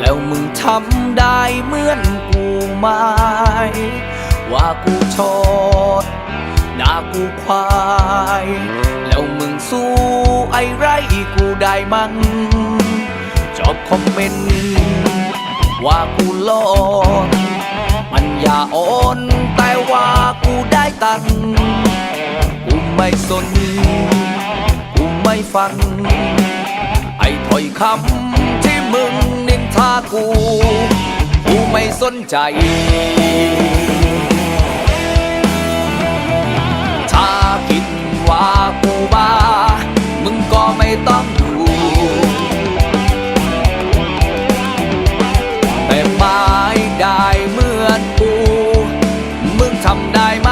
แล้วมึงทำได้เหมือนกูไหมว่ากูชดด่ากูควาย แล้วมึงสู้ไอ้ไรกูได้มั้งจอบคอมเมนต์ว่ากูโลดปัญญาอ่อนแต่ว่ากูได้ตังกูไม่สนกูไม่ฟัง อ้ถ้อยคำที่มึงนินทากู กูไม่สนใจถ้าคิดว่ากูบ้า มึงก็ไม่ต้องดูแต่ไม่ได้เหมือนกู มึงทำได้ไหม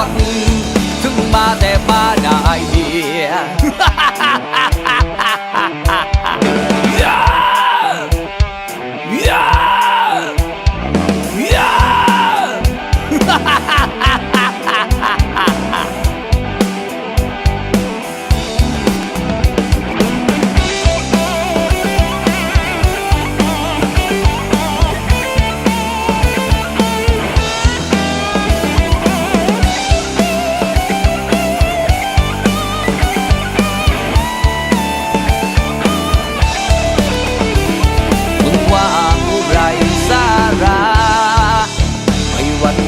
อนถึงมาแต่บ้าได้เดียมึ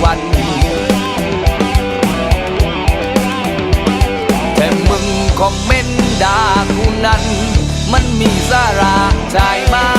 วัน แต่มึงคอมเมนต์ด่ากูนั้น มันมีสาระใจมาก